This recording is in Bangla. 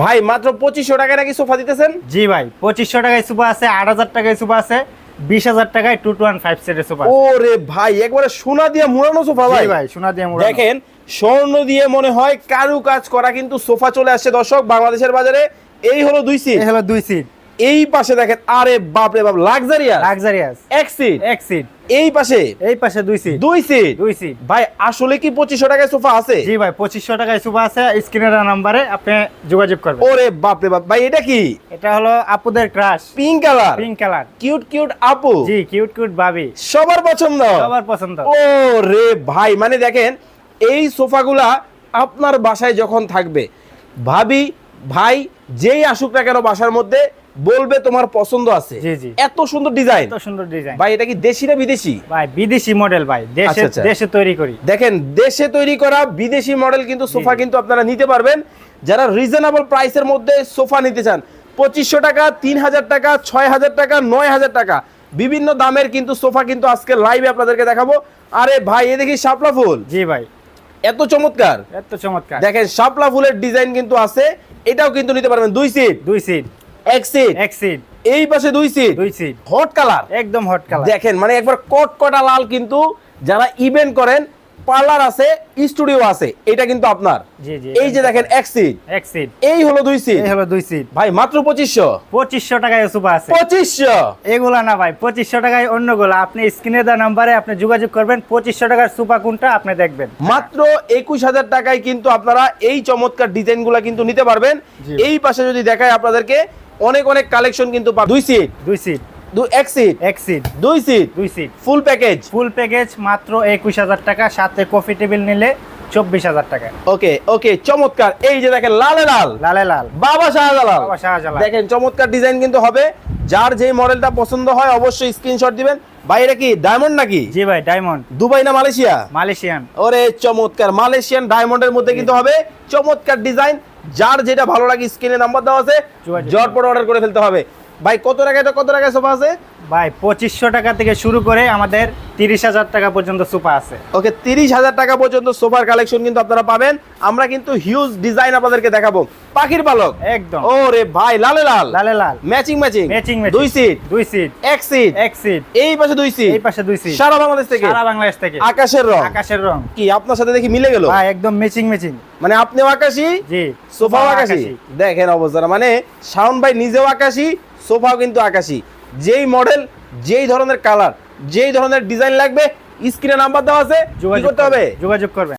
ভাই মাত্র পঁচিশশো টাকায় নাকি সোফা দিতেছেন? জি ভাই পঁচিশশো টাকায় সোফা আছে আট হাজার টাকায় সোফা আছে বিশ হাজার টাকায় টু টু ওয়ান ফাইভ সেটের সোফা ওরে ভাই একবারে সোনা দিয়ে মুড়ানো সোফা ভাই। ভাই সোনা দিয়ে মোড়ানো। দেখেন স্বর্ণ দিয়ে মনে হয় কারু কাজ করা কিন্তু সোফা চলে আসছে দর্শক বাংলাদেশের বাজারে। এই হলো দুই সিট এই হলো দুই সিট এই পাশে দেখেন আরে বাপ রে বাপ লাক্সারিয়াস লাক্সারিয়াস এক সিট এক সিট এই পাশে? এই পাশে দুই সিট দুই সিট দুই সিট ভাই আসলে কি পঁচিশশো টাকায় সোফা আছে? জি ভাই পঁচিশশো টাকায় সোফা আছে স্ক্রিনের নাম্বারে আপনি যোগাযোগ করবেন। ওরে বাপ রে বাপ ভাই এটা কি? এটা হলো আপুদের crush pink colour pink colour cute cute আপু। জি কিউট কিউট ভাবি। সবার পছন্দ? সবার পছন্দ। ও রে ভাই মানে দেখেন এই সোফাগুলা আপনার বাসায় যখন থাকবে ভাবি ভাই যেই আসুক না কেন বাসার মধ্যে বলবে তোমার পছন্দ আছে। এত সুন্দর ডিজাইন এত সুন্দর ডিজাইন ভাই এটা কি দেশি না বিদেশি? ভাই বিদেশি মডেল ভাই দেশে আচ্ছা, আচ্ছা। দেশে তৈরি করি। দেখেন দেশে তৈরি করা বিদেশি মডেল কিন্তু সোফা কিন্তু আপনারা নিতে পারবেন। যারা রিজনেবল প্রাইসের মধ্যে সোফা নিতে চান পঁচিশশো টাকা তিন হাজার টাকা ছয় হাজার টাকা নয় হাজার টাকা। বিভিন্ন দামের কিন্তু সোফা কিন্তু আজকে লাইভে আপনাদেরকে দেখাবো। আরে ভাই এ দেখি শাপলা ফুল। জি ভাই। এত চমৎকার। এত চমৎকার। দেখেন শাপলা ফুলের ডিজাইন কিন্তু আছে। এটাও কিন্তু নিতে পারবেন দুই সিট দুই সিট এক সিট এক সিট এই পাশে দুই সিট দুই সিট হট কালার একদম হট কালার দেখেন মানে একবার কটকটা লাল কিন্তু যারা ইভেন্ট করেন পার্লার আছে স্টুডিও আছে এটা কিন্তু আপনার। এই যে দেখেন এক সিট এক সিট এই হলো দুই সিট এই হলো দুই সিট ভাই মাত্র পঁচিশশো। পঁচিশশো টাকায় সুপা আছে। পঁচিশশো। এগুলা না ভাই পঁচিশশো টাকায় অন্যগুলো আপনি স্ক্রিনে দেওয়া নাম্বারে আপনি যোগাযোগ করবেন পঁচিশশো টাকার সুপা কোনটা আপনি দেখবেন। মাত্র একুশ হাজার টাকায় কিন্তু আপনারা এই চমৎকার ডিজাইনগুলা কিন্তু নিতে পারবেন। এই পাশে যদি দেখায় আপনাদেরকে অনেক অনেক কালেকশন কিন্তু। দুই সিট দুই সিট যার এক সিট এক সিট দুই সিট দুই seat full package full package মাত্র একুশ হাজার টাকা সাথে কফি টেবিল নিলে চব্বিশ হাজার টাকা। ওকে ওকে চমৎকার। এই যে দেখেন লালে লাল। লালে লাল। বাবা শাহজালাল। বাবা শাহজালাল। দেখেন চমৎকার ডিজাইন কিন্তু হবে। যার যেই মডেলটা পছন্দ হয় অবশ্যই স্ক্রিনশট দিবেন। ভাই এটা কি ডায়মন্ড নাকি? জি ভাই ডায়মন্ড দুবাই না মালয়েশিয়া? মালয়েশিয়ান। ওরে চমৎকার মালয়েশিয়ান ডায়মন্ডের মধ্যে কিন্তু হবে চমৎকার ডিজাইন যার যেটা ভালো লাগে স্ক্রিনে নাম্বার দেওয়া আছে জট জটপট অর্ডার করে ফেলতে হবে। ভাই কত টাকা এটা কত টাকা সোফা আছে? ভাই পঁচিশশো টাকা থেকে শুরু করে আমাদের তিরিশ হাজার টাকা পর্যন্ত সোফা আছে। ওকে তিরিশ হাজার টাকা পর্যন্ত সোফার কালেকশন কিন্তু আপনারা পাবেন। আমরা কিন্তু হিউজ ডিজাইন আপনাদেরকে দেখাবো। পাখির পালক। একদম। ওরে ভাই লালে লাল। লালে লাল। ম্যাচিং ম্যাচিং ম্যাচিং দুই সিট দুই সিট এক সিট এক সিট এই পাশে দুই সিট এই পাশে দুই সিট সারা বাংলাদেশ থেকে? সারা বাংলাদেশ থেকে। আকাশের রং। আকাশের রং। কি আপনার সাথে দেখি মিলে গেল? ভাই একদম ম্যাচিং ম্যাচিং মানে আপনিও আকাশি? জি। সোফাও আকাশি। দেখেন অবস্থাটা মানে শাওন ভাই নিজেও আকাশি সোফাও কিন্তু আকাশি। যেই মডেল যেই ধরনের কালার যেই ধরনের ডিজাইন লাগবে স্ক্রিনে নাম্বার দেওয়া আছে যোগাযোগ করতে হবে? যোগাযোগ করবেন